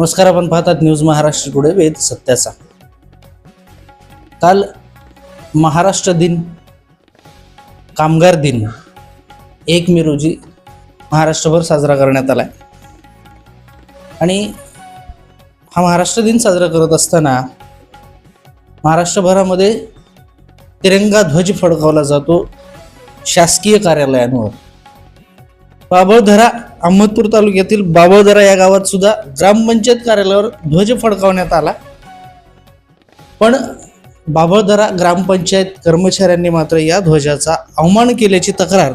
नमस्कार आपण पाहतात न्यूज महाराष्ट्र टुडे वेद सत्याचा. काल महाराष्ट्र दिन कामगार दिन एक मे रोजी महाराष्ट्रभर साजरा करण्यात आला आणि हा महाराष्ट्र दिन साजरा करत असताना महाराष्ट्रभरामध्ये तिरंगा ध्वज फडकावला जातो शासकीय कार्यालयांवर. बाबळधरा अहमदपूर तालुक्यातील बाबळधरा या गावात सुद्धा ग्रामपंचायत कार्यालयावर ध्वज फडकावण्यात आला. पण बाबळधरा ग्रामपंचायत कर्मचाऱ्यांनी मात्र या ध्वजाचा अवमान केल्याची तक्रार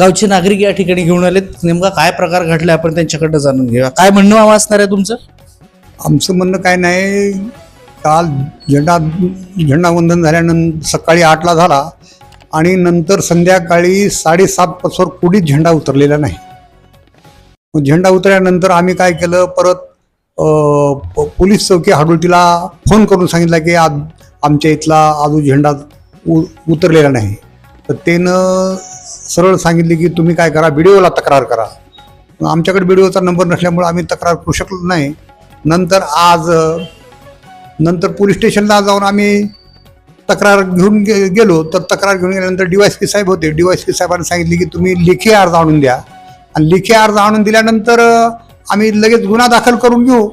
गावचे नागरिक या ठिकाणी घेऊन आलेत. नेमका काय प्रकार घडला आपण त्यांच्याकडनं जाणून घेऊया. काय म्हणणं मामा असणार आहे तुमचं? आमचं म्हणणं काय नाही. काल झेंडा झेंडावंदन झाल्यानंतर सकाळी आठला झाला. आणि नंतर संध्याकाळी साडेसात पाचवर कुठेच झेंडा उतरलेला नाही. झेंडा उतरल्यानंतर आम्ही काय केलं परत प- पोलीस चौकी हाडोटीला फोन करून सांगितला की आज आमच्या इथला आजू झेंडा उ उतरलेला नाही. तर त्यानं सरळ सांगितले की तुम्ही काय करा व्हिडिओला तक्रार करा. आमच्याकडे व्हिडिओचा नंबर नसल्यामुळे आम्ही तक्रार करू शकलो नाही. नंतर आज नंतर पोलीस स्टेशनला जाऊन आम्ही तक्रार घेऊन गे गेलो तर तक्रार घेऊन गेल्यानंतर डीवायस पी साहेब होते. डीवायस पी साहेबांनी सांगितले की तुम्ही लेखी अर्ज आणून द्या. आणि लेखी अर्ज आणून दिल्यानंतर आम्ही लगेच गुन्हा दाखल करून घेऊ.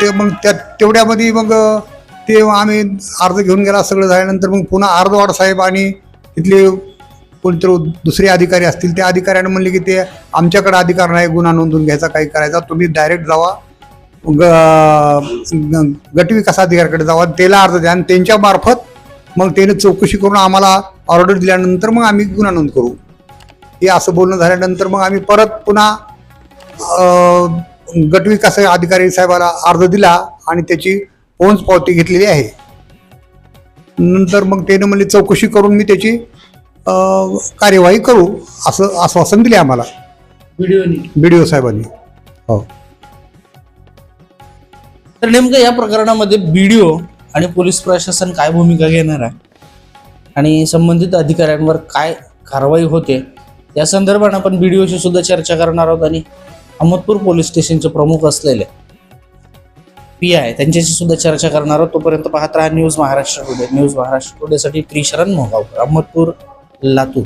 ते मग त्या तेवढ्यामध्ये मग ते आम्ही अर्ज घेऊन गेला. सगळं झाल्यानंतर मग पुन्हा अर्धवाड साहेब आणि तिथले कोणतरी दुसरे अधिकारी असतील त्या अधिकाऱ्याने म्हणले की ते आमच्याकडे अधिकार नाही गुन्हा नोंदवून घ्यायचा काही करायचा. तुम्ही डायरेक्ट जावा. ग- ग- गट विकास अधिकाऱ्याकडे जावा त्याला अर्ज द्या आणि त्यांच्या मार्फत मग त्याने चौकशी करून आम्हाला ऑर्डर दिल्यानंतर मग आम्ही गुन्हा नोंद करू. हे असं बोलणं झाल्यानंतर मग आम्ही परत पुन्हा अं, गट विकास अधिकारी साहेबाला अर्ज दिला आणि त्याची पोहोच पावती घेतलेली आहे. नंतर मग त्याने म्हणले चौकशी करून मी त्याची कार्यवाही करू असं आश्वासन दिले आम्हाला. बी डी ओ साहेबांनी. हो. तर नेमकं या प्रकरणामध्ये बीडीओ आणि पोलीस प्रशासन काय भूमिका घेणार आहे? आणि संबंधित अधिकाऱ्यांवर काय कारवाई होते? या संदर्भात आपण बीडीओशी सुद्धा चर्चा करणार आहोत आणि अहमदपूर पोलीस स्टेशनचे प्रमुख असलेले पी आय त्यांच्याशी सुद्धा चर्चा करणार आहोत. तोपर्यंत पाहत राहा news Maharashtra today. News Maharashtra टुडेसाठी Trisharan Mogavkar Ahmadpur Latur.